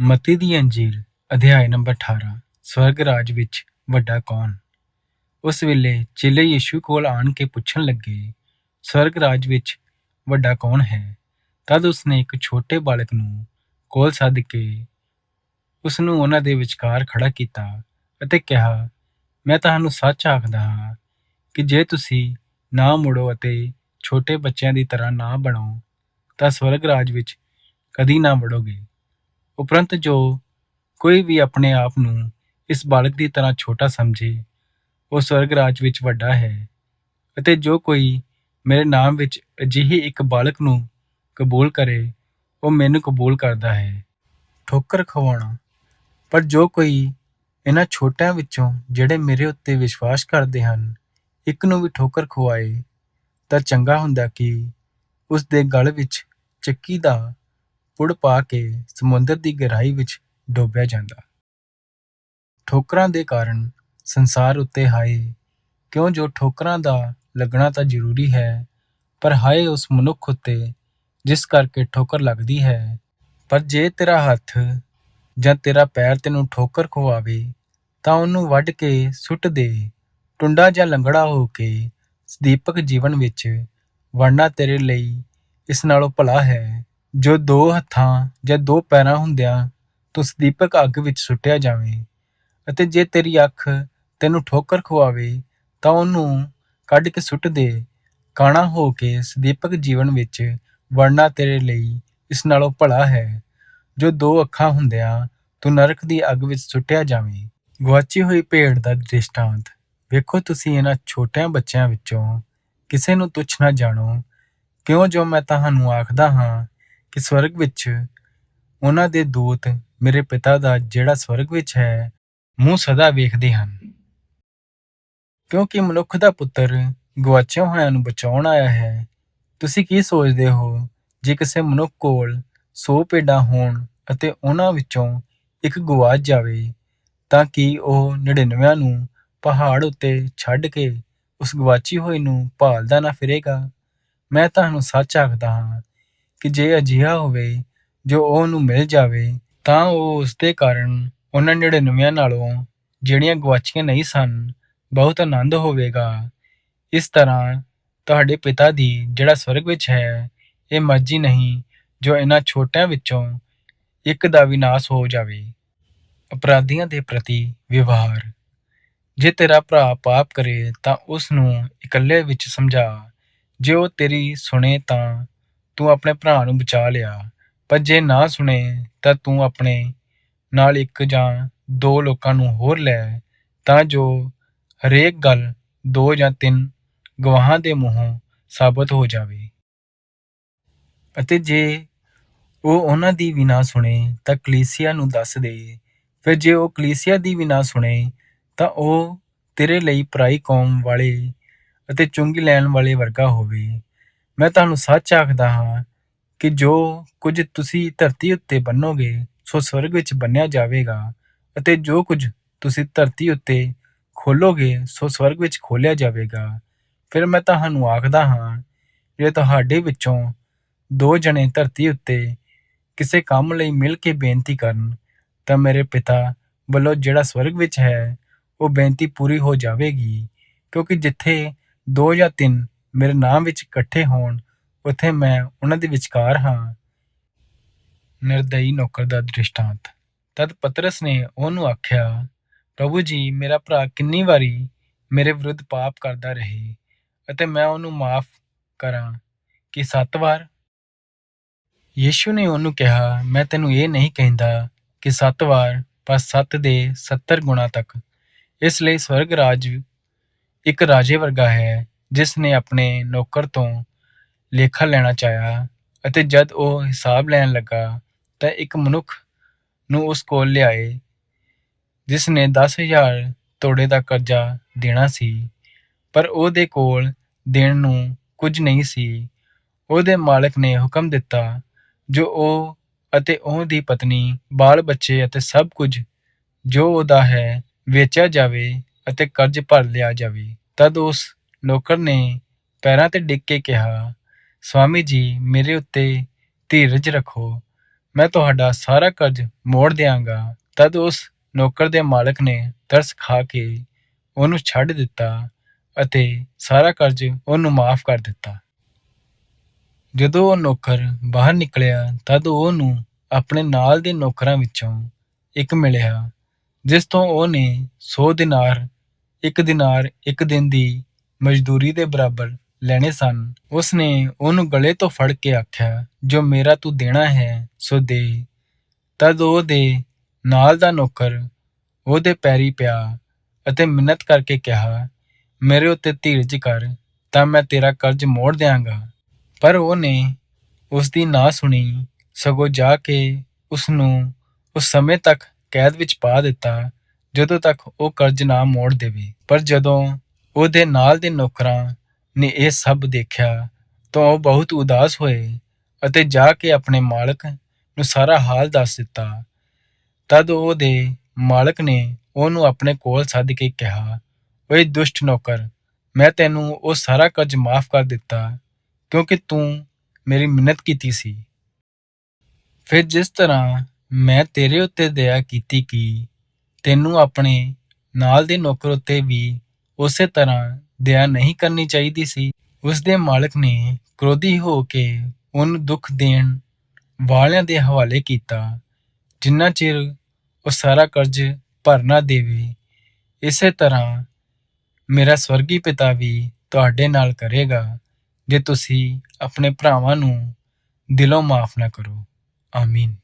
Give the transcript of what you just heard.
ਮਤੀ ਦੀ ਅੰਜੀਰ, ਅਧਿਆਇ ਨੰਬਰ 18 ਸਵਰਗ ਰਾਜ ਵਿੱਚ ਵੱਡਾ ਕੌਣ? ਉਸ ਵੇਲੇ ਚੇਲੇ ਯੀਸ਼ੂ ਕੋਲ ਆਣ ਕੇ ਪੁੱਛਣ ਲੱਗੇ, ਸਵਰਗ ਰਾਜ ਵਿੱਚ ਵੱਡਾ ਕੌਣ ਹੈ? ਤਦ ਉਸਨੇ ਇੱਕ ਛੋਟੇ ਬਾਲਕ ਨੂੰ ਕੋਲ ਸੱਦ ਕੇ ਉਸ ਨੂੰ ਉਹਨਾਂ ਦੇ ਵਿਚਕਾਰ ਖੜਾ ਕੀਤਾ ਅਤੇ ਕਿਹਾ, ਮੈਂ ਤੁਹਾਨੂੰ ਸੱਚ ਆਖਦਾ ਹਾਂ ਕਿ ਜੇ ਤੁਸੀਂ ਨਾ ਮੁੜੋ ਅਤੇ ਛੋਟੇ ਬੱਚਿਆਂ ਦੀ ਤਰ੍ਹਾਂ ਨਾ ਬਣੋ, ਤਾਂ ਸਵਰਗ ਰਾਜ ਵਿੱਚ ਕਦੀ ਨਾ ਵੜੋਗੇ। ਉਪਰੰਤ ਜੋ ਕੋਈ ਵੀ ਆਪਣੇ ਆਪ ਨੂੰ ਇਸ ਬਾਲਕ ਦੀ ਤਰ੍ਹਾਂ ਛੋਟਾ ਸਮਝੇ, ਉਹ ਸਵਰਗ ਰਾਜ ਵਿੱਚ ਵੱਡਾ ਹੈ ਅਤੇ ਜੋ ਕੋਈ ਮੇਰੇ ਨਾਮ ਵਿੱਚ ਅਜਿਹੇ ਇੱਕ ਬਾਲਕ ਨੂੰ ਕਬੂਲ ਕਰੇ, ਉਹ ਮੈਨੂੰ ਕਬੂਲ ਕਰਦਾ ਹੈ। ਠੋਕਰ ਖਵਾਉਣਾ। ਪਰ ਜੋ ਕੋਈ ਇਹਨਾਂ ਛੋਟਿਆਂ ਵਿੱਚੋਂ ਜਿਹੜੇ ਮੇਰੇ ਉੱਤੇ ਵਿਸ਼ਵਾਸ ਕਰਦੇ ਹਨ, ਇੱਕ ਨੂੰ ਵੀ ਠੋਕਰ ਖਵਾਏ, ਤਾਂ ਚੰਗਾ ਹੁੰਦਾ ਕਿ ਉਸ ਦੇ ਗਲ ਵਿੱਚ ਚੱਕੀ ਦਾ ਪੁੜ ਪਾ ਕੇ ਸਮੁੰਦਰ ਦੀ ਗਹਿਰਾਈ ਵਿੱਚ ਡੋਬਿਆ ਜਾਂਦਾ। ਠੋਕਰਾਂ ਦੇ ਕਾਰਨ ਸੰਸਾਰ ਉੱਤੇ ਹਾਏ, ਕਿਉਂ ਜੋ ਠੋਕਰਾਂ ਦਾ ਲੱਗਣਾ ਤਾਂ ਜ਼ਰੂਰੀ ਹੈ, ਪਰ ਹਾਏ ਉਸ ਮਨੁੱਖ ਉੱਤੇ ਜਿਸ ਕਰਕੇ ਠੋਕਰ ਲੱਗਦੀ ਹੈ, ਪਰ ਜੇ ਤੇਰਾ ਹੱਥ ਜਾਂ ਤੇਰਾ ਪੈਰ ਤੈਨੂੰ ਠੋਕਰ ਖਵਾਵੇ, ਤਾਂ ਉਹਨੂੰ ਵੱਢ ਕੇ ਸੁੱਟ ਦੇ। ਟੁੰਡਾ ਜਾਂ ਲੰਗੜਾ ਹੋ ਕੇ ਸਦੀਪਕ ਜੀਵਨ ਵਿੱਚ ਵੜਨਾ ਤੇਰੇ ਲਈ ਇਸ ਨਾਲੋਂ ਭਲਾ ਹੈ। ਜੋ ਦੋ ਹੱਥਾਂ ਜਾਂ ਦੋ ਪੈਰਾਂ ਹੁੰਦਿਆਂ ਤੂੰ ਸਦੀਪਕ ਅੱਗ ਵਿੱਚ ਸੁੱਟਿਆ ਜਾਵੇਂ ਅਤੇ ਜੇ ਤੇਰੀ ਅੱਖ ਤੈਨੂੰ ਠੋਕਰ ਖਵਾਵੇ ਤਾਂ ਉਹਨੂੰ ਕੱਢ ਕੇ ਸੁੱਟ ਦੇ। ਕਾਣਾ ਹੋ ਕੇ ਸਦੀਪਕ ਜੀਵਨ ਵਿੱਚ ਵੜਨਾ ਤੇਰੇ ਲਈ ਇਸ ਨਾਲੋਂ ਭਲਾ ਹੈ। ਜੋ ਦੋ ਅੱਖਾਂ ਹੁੰਦਿਆਂ ਤੂੰ ਨਰਕ ਦੀ ਅੱਗ ਵਿੱਚ ਸੁੱਟਿਆ ਜਾਵੇਂ। ਗਵਾਚੀ ਹੋਈ ਭੇਡ ਦਾ ਦ੍ਰਿਸ਼ਟਾਂਤ। ਵੇਖੋ ਤੁਸੀਂ ਇਹਨਾਂ ਛੋਟਿਆਂ ਬੱਚਿਆਂ ਵਿੱਚੋਂ ਕਿਸੇ ਨੂੰ ਤੁੱਛ ਨਾ ਜਾਣੋ। ਕਿਉਂ ਜੋ ਮੈਂ ਤੁਹਾਨੂੰ ਆਖਦਾ ਹਾਂ ਕਿ ਸਵਰਗ ਵਿੱਚ ਉਹਨਾਂ ਦੇ ਦੂਤ ਮੇਰੇ ਪਿਤਾ ਦਾ ਜਿਹੜਾ ਸਵਰਗ ਵਿੱਚ ਹੈ, ਮੂੰਹ ਸਦਾ ਵੇਖਦੇ ਹਨ। ਕਿਉਂਕਿ ਮਨੁੱਖ ਦਾ ਪੁੱਤਰ ਗਵਾਚਿਆਂ ਹੋਇਆਂ ਨੂੰ ਬਚਾਉਣ ਆਇਆ ਹੈ, ਤੁਸੀਂ ਕੀ ਸੋਚਦੇ ਹੋ, ਜੇ ਕਿਸੇ ਮਨੁੱਖ ਕੋਲ 100 ਭੇਡਾਂ ਹੋਣ ਅਤੇ ਉਹਨਾਂ ਵਿੱਚੋਂ ਇੱਕ ਗਵਾਚ ਜਾਵੇ, ਤਾਂ ਕਿ ਉਹ 99 ਨੂੰ ਪਹਾੜ ਉੱਤੇ ਛੱਡ ਕੇ ਉਸ ਗਵਾਚੀ ਹੋਈ ਨੂੰ ਭਾਲਦਾ ਨਾ ਫਿਰੇਗਾ? ਮੈਂ ਤੁਹਾਨੂੰ ਸੱਚ ਆਖਦਾ ਹਾਂ ਕਿ ਜੇ ਅਜਿਹਾ ਹੋਵੇ, ਜੋ ਉਹਨੂੰ ਮਿਲ ਜਾਵੇ, ਤਾਂ ਉਹ ਉਸਦੇ ਕਾਰਨ ਉਹਨਾਂ 99 ਨਾਲੋਂ ਜਿਹੜੀਆਂ ਗੁਆਚੀਆਂ ਨਹੀਂ ਸਨ, ਬਹੁਤ ਆਨੰਦ ਹੋਵੇਗਾ। ਇਸ ਤਰ੍ਹਾਂ ਤੁਹਾਡੇ ਪਿਤਾ ਦੀ ਜਿਹੜਾ ਸਵਰਗ ਵਿੱਚ ਹੈ, ਇਹ ਮਰਜ਼ੀ ਨਹੀਂ, ਜੋ ਇਹਨਾਂ ਛੋਟਿਆਂ ਵਿੱਚੋਂ ਇੱਕ ਦਾ ਵਿਨਾਸ਼ ਹੋ ਜਾਵੇ। ਅਪਰਾਧੀਆਂ ਦੇ ਪ੍ਰਤੀ ਵਿਵਹਾਰ। ਜੇ ਤੇਰਾ ਭਰਾ ਪਾਪ ਕਰੇ, ਤਾਂ ਉਸ ਨੂੰ ਇਕੱਲੇ ਵਿੱਚ ਸਮਝਾ। ਜੇ ਉਹ ਤੇਰੀ ਸੁਣੇ ਤਾਂ ਤੂੰ ਆਪਣੇ ਭਰਾ ਨੂੰ ਬਚਾ ਲਿਆ, ਪਰ ਜੇ ਨਾ ਸੁਣੇ ਤਾਂ ਤੂੰ ਆਪਣੇ ਨਾਲ ਇੱਕ ਜਾਂ ਦੋ ਲੋਕਾਂ ਨੂੰ ਹੋਰ ਲੈ, ਤਾਂ ਜੋ ਹਰੇਕ ਗੱਲ ਦੋ ਜਾਂ ਤਿੰਨ ਗਵਾਹਾਂ ਦੇ ਮੂੰਹੋਂ ਸਾਬਤ ਹੋ ਜਾਵੇ। ਅਤੇ ਜੇ ਉਹ ਉਹਨਾਂ ਦੀ ਵੀ ਨਾ ਸੁਣੇ ਤਾਂ ਕਲੀਸਿਆ ਨੂੰ ਦੱਸ ਦੇ। ਫਿਰ ਜੇ ਉਹ ਕਲੀਸਿਆ ਦੀ ਵੀ ਨਾ ਸੁਣੇ ਤਾਂ ਉਹ ਤੇਰੇ ਲਈ ਪਰਾਈ ਕੌਮ ਵਾਲੇ ਅਤੇ ਚੁੰਗੀ ਲੈਣ ਵਾਲੇ ਵਰਗਾ ਹੋਵੇ। ਮੈਂ ਤੁਹਾਨੂੰ ਸੱਚ ਆਖਦਾ ਹਾਂ ਕਿ ਜੋ ਕੁਝ ਤੁਸੀਂ ਧਰਤੀ ਉੱਤੇ ਬੰਨੋਗੇ, ਸੋ ਸਵਰਗ ਵਿੱਚ ਬੰਨਿਆ ਜਾਵੇਗਾ ਅਤੇ ਜੋ ਕੁਝ ਤੁਸੀਂ ਧਰਤੀ ਉੱਤੇ ਖੋਲੋਗੇ, ਸੋ ਸਵਰਗ ਵਿੱਚ ਖੋਲਿਆ ਜਾਵੇਗਾ। ਫਿਰ ਮੈਂ ਤੁਹਾਨੂੰ ਆਖਦਾ ਹਾਂ, ਜੇ ਤੁਹਾਡੇ ਵਿੱਚੋਂ ਦੋ ਜਣੇ ਧਰਤੀ ਉੱਤੇ ਕਿਸੇ ਕੰਮ ਲਈ ਮਿਲ ਕੇ ਬੇਨਤੀ ਕਰਨ, ਤਾਂ ਮੇਰੇ ਪਿਤਾ ਵੱਲੋਂ ਜਿਹੜਾ ਸਵਰਗ ਵਿੱਚ ਹੈ, ਉਹ ਬੇਨਤੀ ਪੂਰੀ ਹੋ ਜਾਵੇਗੀ, ਕਿਉਂਕਿ ਜਿੱਥੇ ਦੋ ਜਾਂ ਤਿੰਨ ਮੇਰੇ ਨਾਮ ਵਿੱਚ ਇਕੱਠੇ ਹੋਣ, ਉੱਥੇ ਮੈਂ ਉਹਨਾਂ ਦੇ ਵਿਚਕਾਰ ਹਾਂ। ਨਿਰਦਈ ਨੌਕਰ ਦਾ ਦ੍ਰਿਸ਼ਟਾਂਤ। ਤਦ ਪਤਰਸ ਨੇ ਉਹਨੂੰ ਆਖਿਆ, ਪ੍ਰਭੂ ਜੀ, ਮੇਰਾ ਭਰਾ ਕਿੰਨੀ ਵਾਰੀ ਮੇਰੇ ਵਿਰੁੱਧ ਪਾਪ ਕਰਦਾ ਰਹੇ ਅਤੇ ਮੈਂ ਉਹਨੂੰ ਮਾਫ ਕਰਾਂ ਕਿ ਸੱਤ ਵਾਰ? ਯੀਸ਼ੂ ਨੇ ਉਹਨੂੰ ਕਿਹਾ, ਮੈਂ ਤੈਨੂੰ ਇਹ ਨਹੀਂ ਕਹਿੰਦਾ ਕਿ ਸੱਤ ਵਾਰ, ਪਰ ਸੱਤ ਦੇ 70 ਗੁਣਾ ਤੱਕ। ਇਸ ਲਈ ਸਵਰਗ ਰਾਜ ਇੱਕ ਰਾਜੇ ਵਰਗਾ ਹੈ ਜਿਸ ਨੇ ਆਪਣੇ ਨੌਕਰ ਤੋਂ ਲੇਖਾ ਲੈਣਾ ਚਾਹਿਆ ਅਤੇ ਜਦ ਉਹ ਹਿਸਾਬ ਲੈਣ ਲੱਗਾ ਤਾਂ ਇੱਕ ਮਨੁੱਖ ਨੂੰ ਉਸ ਕੋਲ ਲਿਆਏ ਜਿਸ ਨੇ 10000 ਤੋੜੇ ਦਾ ਕਰਜ਼ਾ ਦੇਣਾ ਸੀ, ਪਰ ਉਹਦੇ ਕੋਲ ਦੇਣ ਨੂੰ ਕੁਝ ਨਹੀਂ ਸੀ। ਉਹਦੇ ਮਾਲਕ ਨੇ ਹੁਕਮ ਦਿੱਤਾ, ਜੋ ਉਹ ਅਤੇ ਉਹਦੀ ਪਤਨੀ, ਬਾਲ ਬੱਚੇ ਅਤੇ ਸਭ ਕੁਝ, ਜੋ ਉਹਦਾ ਹੈ, ਵੇਚਿਆ ਜਾਵੇ ਅਤੇ ਕਰਜ਼ ਭਰ ਲਿਆ ਜਾਵੇ। ਤਦ ਉਸ ਨੌਕਰ ਨੇ ਪੈਰਾਂ ਤੇ ਡਿੱਗ ਕੇ ਕਿਹਾ, ਸਵਾਮੀ ਜੀ, ਮੇਰੇ ਉੱਤੇ ਧੀਰਜ ਰੱਖੋ। ਮੈਂ ਤੁਹਾਡਾ ਸਾਰਾ ਕਰਜ਼ ਮੋੜ ਦਿਆਂਗਾ। ਤਦ ਉਸ ਨੌਕਰ ਦੇ ਮਾਲਕ ਨੇ ਤਰਸ ਖਾ ਕੇ ਉਹਨੂੰ ਛੱਡ ਦਿੱਤਾ ਅਤੇ ਸਾਰਾ ਕਰਜ਼ ਉਹਨੂੰ ਮਾਫ ਕਰ ਦਿੱਤਾ। ਜਦੋਂ ਉਹ ਨੌਕਰ ਬਾਹਰ ਨਿਕਲਿਆ, ਤਦ ਉਹਨੂੰ ਆਪਣੇ ਨਾਲ ਦੇ ਨੌਕਰਾਂ ਵਿੱਚੋਂ ਇੱਕ ਮਿਲਿਆ, ਜਿਸ ਤੋਂ ਉਹਨੇ ਸੌ ਦਿਨਾਰ, ਇੱਕ ਦਿਨਾਰ, ਇੱਕ ਦਿਨ ਦੀ ਮਜ਼ਦੂਰੀ ਦੇ ਬਰਾਬਰ ਲੈਣੇ ਸਨ। ਉਸ ਨੇ ਉਹਨੂੰ ਗਲੇ ਤੋਂ ਫੜ ਕੇ ਆਖਿਆ, ਜੋ ਮੇਰਾ ਤੂੰ ਦੇਣਾ ਹੈ, ਸੋ ਦੇ। ਤਦ ਉਹ ਦੇ ਨਾਲ ਦਾ ਨੌਕਰ ਉਹਦੇ ਪੈਰੀ ਪਿਆ ਅਤੇ ਮਿੰਨਤ ਕਰਕੇ ਕਿਹਾ, ਮੇਰੇ ਉੱਤੇ ਧੀਰਜ ਕਰ, ਤਾਂ ਮੈਂ ਤੇਰਾ ਕਰਜ਼ ਮੋੜ ਦਿਆਂਗਾ। ਪਰ ਉਹਨੇ ਉਸ ਦੀ ਨਾ ਸੁਣੀ, ਸਗੋਂ ਜਾ ਕੇ ਉਸ ਨੂੰ ਉਸ ਸਮੇਂ ਤੱਕ ਕੈਦ ਵਿੱਚ ਪਾ ਦਿੱਤਾ, ਜਦੋਂ ਤੱਕ ਉਹ ਕਰਜ਼ ਨਾ ਮੋੜ ਦੇਵੇ। ਪਰ ਜਦੋਂ ਉਹਦੇ ਨਾਲ ਦੇ ਨੌਕਰਾਂ ਨੇ ਇਹ ਸਭ ਦੇਖਿਆ ਤਾਂ ਉਹ ਬਹੁਤ ਉਦਾਸ ਹੋਏ ਅਤੇ ਜਾ ਕੇ ਆਪਣੇ ਮਾਲਕ ਨੂੰ ਸਾਰਾ ਹਾਲ ਦੱਸ ਦਿੱਤਾ। ਤਦ ਉਹਦੇ ਮਾਲਕ ਨੇ ਉਹਨੂੰ ਆਪਣੇ ਕੋਲ ਸੱਦ ਕੇ ਕਿਹਾ, ਓਏ ਦੁਸ਼ਟ ਨੌਕਰ, ਮੈਂ ਤੈਨੂੰ ਉਹ ਸਾਰਾ ਕਰਜ਼ ਮਾਫ ਕਰ ਦਿੱਤਾ ਕਿਉਂਕਿ ਤੂੰ ਮੇਰੀ ਮਿੰਨਤ ਕੀਤੀ ਸੀ। ਫਿਰ ਜਿਸ ਤਰ੍ਹਾਂ ਮੈਂ ਤੇਰੇ ਉੱਤੇ ਦਇਆ ਕੀਤੀ ਕਿ ਤੈਨੂੰ ਆਪਣੇ ਨਾਲ ਦੇ ਨੌਕਰ ਉੱਤੇ ਵੀ ਉਸੇ ਤਰ੍ਹਾਂ ਦਇਆ ਨਹੀਂ ਕਰਨੀ ਚਾਹੀਦੀ ਸੀ। ਉਸ ਦੇ ਮਾਲਕ ਨੇ ਕ੍ਰੋਧੀ ਹੋ ਕੇ ਉਹਨੂੰ ਦੁੱਖ ਦੇਣ ਵਾਲਿਆਂ ਦੇ ਹਵਾਲੇ ਕੀਤਾ, ਜਿੰਨਾ ਚਿਰ ਉਹ ਸਾਰਾ ਕਰਜ਼ ਭਰ ਨਾ ਦੇਵੇ। ਇਸੇ ਤਰ੍ਹਾਂ ਮੇਰਾ ਸਵਰਗੀ ਪਿਤਾ ਵੀ ਤੁਹਾਡੇ ਨਾਲ ਕਰੇਗਾ, ਜੇ ਤੁਸੀਂ ਆਪਣੇ ਭਰਾਵਾਂ ਨੂੰ ਦਿਲੋਂ ਮਾਫ ਨਾ ਕਰੋ। ਆਮੀਨ।